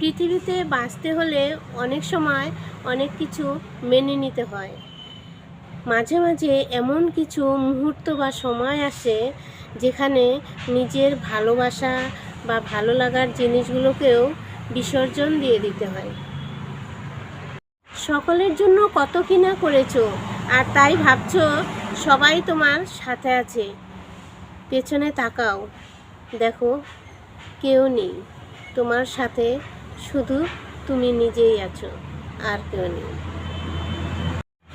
পৃথিবীতে বাঁচতে হলে অনেক সময় অনেক কিছু মেনে নিতে হয়। মাঝে মাঝে এমন কিছু মুহূর্ত বা সময় আসে যেখানে নিজের ভালোবাসা বা ভালো লাগার জিনিসগুলোকেও বিসর্জন দিয়ে দিতে হয়। সকলের জন্য কত কি না করেছ, আর তাই ভাবছ সবাই তোমার সাথে আছে। পেছনে তাকাও, দেখো কেউ নেই তোমার সাথে শুধু তুমি নিজেই আছো, আর কেউ নেই।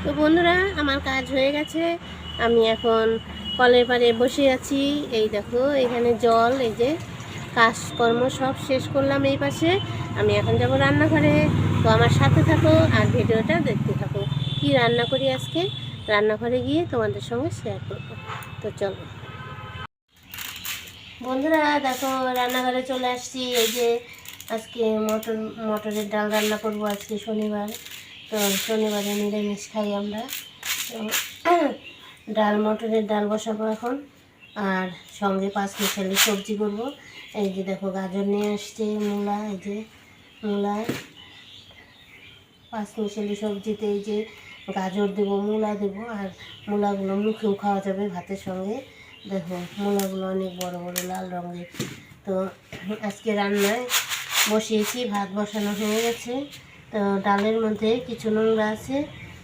তো বন্ধুরা, আমার কাজ হয়ে গেছে। আমি এখন কলের পাড়ে বসে আছি। এই দেখো, এখানে জল, এই যে কাজকর্ম সব শেষ করলাম এই পাশে। আমি এখন যাব রান্নাঘরে। তো আমার সাথে থাকো আর ভিডিওটা দেখতে থাকো। কি রান্না করি আজকে? রান্নাঘরে গিয়ে তোমাদের সঙ্গে শেয়ার করব। তো চলো। বন্ধুরা, দেখো, রান্নাঘরে চলে আসছি। এই যে আজকে মটর মটরের ডাল রান্না করব আজকে শনিবার। তো শনিবারে নিরামিষ খাই আমরা। তো ডাল মটরের ডাল বসাবো এখন। আর সঙ্গে পাঁচ মিশালি সবজি করব। এই যে দেখো গাজর নিয়ে আসছে মূলা, এই যে মূলা। পাঁচ মিশালি সবজিতে এই যে গাজর দেবো, মূলা দেবো। আর মূলাগুলো মুখেও খাওয়া যাবে ভাতের সঙ্গে। দেখো মূলাগুলো অনেক বড় বড় লাল রঙের। তো আজকে রান্নায় বসিয়েছি, ভাত বসানো হয়ে গেছে। তো ডালের মধ্যে কিছু নোংরা আছে,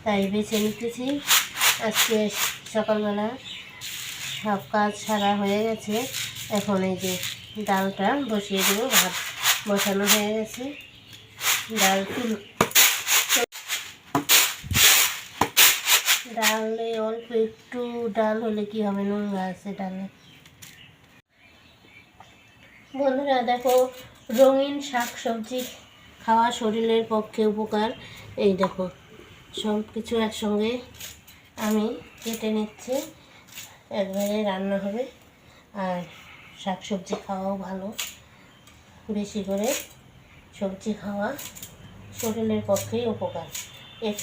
তাই বেছে নিতেছি। আজকে সকালবেলা সব কাজ সারা হয়ে গেছে। এখন এই যে ডালটা বসিয়ে দেবো, ভাত বসানো হয়ে গেছে। ডাল তুল ডালে অল্প একটু ডাল হলে কি হবে? নোংরা আছে ডালে। বন্ধুরা, দেখো রঙিন শাক সবজি খাওয়া শরীরের পক্ষে উপকার। এই দেখো সব কিছু একসঙ্গে আমি কেটে নিচ্ছি। একবারে রান্না হবে। আর শাক সবজি খাওয়াও ভালো। বেশি করে সবজি খাওয়া শরীরের পক্ষেই উপকার।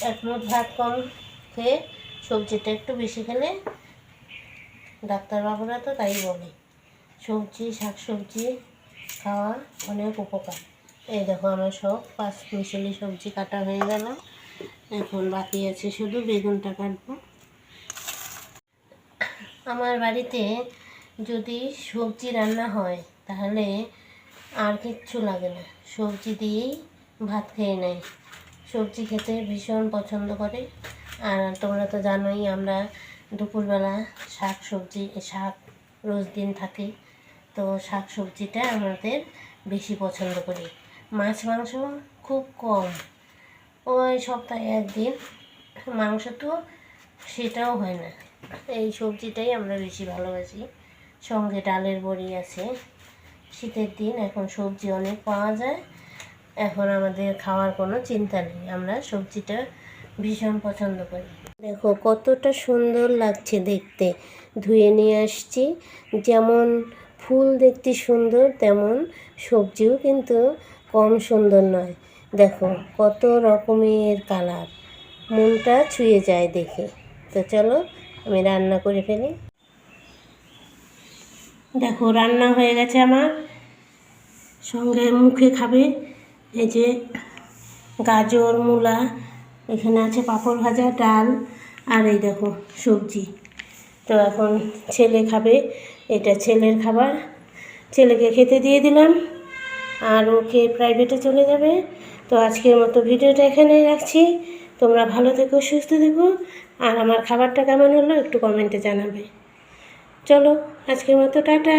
এক মুঠ ভাত কম খেয়ে সবজিটা একটু বেশি খেলে ডাক্তারবাবুরা তো তাই বলে, সবজি শাক সবজি খাওয়া অনেক উপকার। এই দেখো আমার সব পাঁচ মিশালি সবজি কাটা হয়ে গেল। এখন বাকি আছে শুধু বেগুনটা কাটবো। আমার বাড়িতে যদি সবজি রান্না হয়, তাহলে আর কিচ্ছু লাগে না। সবজি দিয়েই ভাত খেয়ে নেয়। সবজি খেতে ভীষণ পছন্দ করে। আর তোমরা তো জানোই আমরা দুপুরবেলা শাক সবজি, শাক রোজ দিন থাকে। তো শাক সবজিটা আমাদের বেশি পছন্দ করি। মাছ, মাংস খুব কম। ওই সপ্তাহে একদিন মাংস তো সেটাও হয় না। এই সবজিটাই আমরা বেশি ভালোবাসি। সঙ্গে ডালের বড়ি আছে। শীতের দিন এখন সবজি অনেক পাওয়া যায়। এখন আমাদের খাওয়ার কোনো চিন্তা নেই। আমরা সবজিটা ভীষণ পছন্দ করি। দেখো, কতটা সুন্দর লাগছে দেখতে। ধুয়ে নিয়ে আসছি। যেমন ফুল দেখতে সুন্দর, তেমন সবজিও কিন্তু কম সুন্দর নয়। দেখো, কত রকমের কালার। মনটা ছুঁয়ে যায় দেখে। তো চলো, আমি রান্না করে ফেলি। দেখো, রান্না হয়ে গেছে আমার। সঙ্গে মুখে খাবে। এই যে গাজর, মূলা, এখানে আছে পাঁপড় ভাজা, ডাল, আর এই দেখো, সবজি। তো এখন ছেলে খাবে। এটা ছেলের খাবার। ছেলেকে খেতে দিয়ে দিলাম। আর ওকে প্রাইভেটে চলে যাবে। তো আজকের মতো ভিডিওটা এখানেই রাখছি। তোমরা ভালো থেকো, সুস্থ থেকো। আর আমার খাবারটা কেমন হলো একটু কমেন্টে জানাবে। চলো, আজকের মতো টাটা।